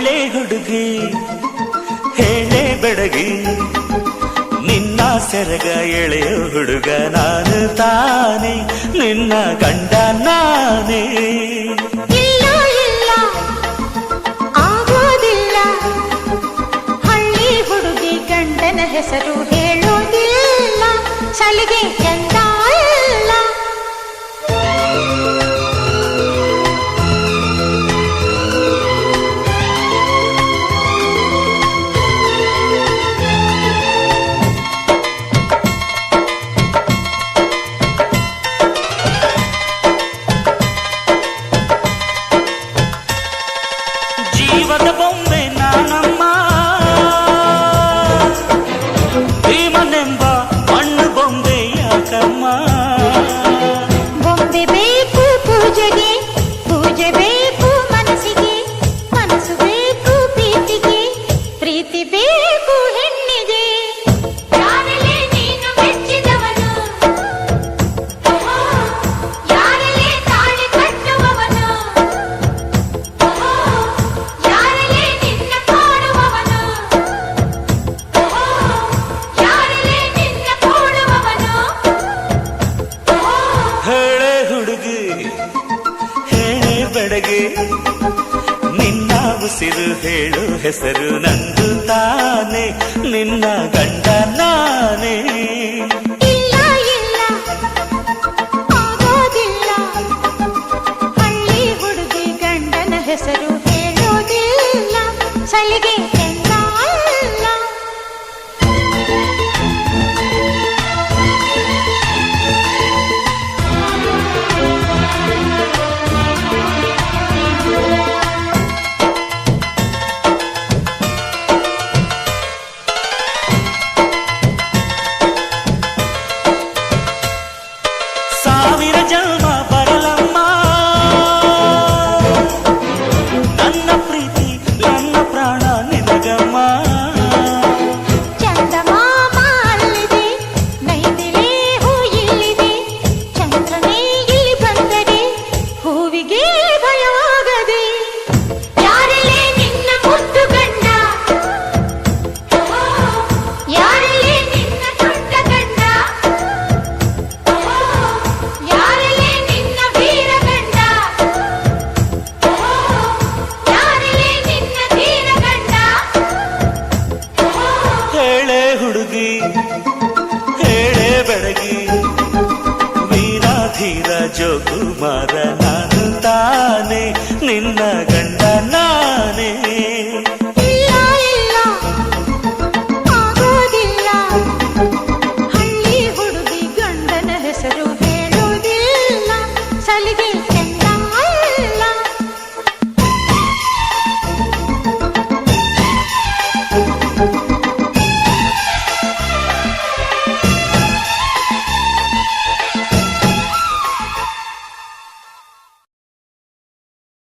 ಹೇಳೆ ಹುಡುಗಿ, ಹೇಳೆ ಬೆಡಗಿ. ನಿನ್ನ ಸೆರಗ ಎಳೆಯ ಹುಡುಗ ನಾನು ತಾನೆ, ನಿನ್ನ ಗಂಡ ನಾನೇ. ಹೆಸರು ಹೇಳೋದಿಲ್ಲ. ಸಲಿಗೆ ಚಂದ ಯಾರಲ್ಲೇ ನಿನ್ನ ಹೆಣ್ಣಿಗೆ ಹೇಳೆ ಹುಡುಗಿ ಹೇಳೆ ಬೆಡಗೆ. ಉಸಿರು ಹೇಳು ಹೆಸರು ನಂದು ತಾನೆ ನಿನ್ನ ಗಂಡ ನಾನೇ. ಹೇಳೆ ಹುಡುಗಿ ಹೇಳೆ ಬೆಳಗಿ ವೀರಾಧೀರ ಜೋಕುಮಾರ ನಾನು ತಾನೆ ನಿನ್ನ ಗಂಡ ನಾನೇ ಇಲ್ಲ ಇಲ್ಲ ಆಗೋದಿಲ್ಲ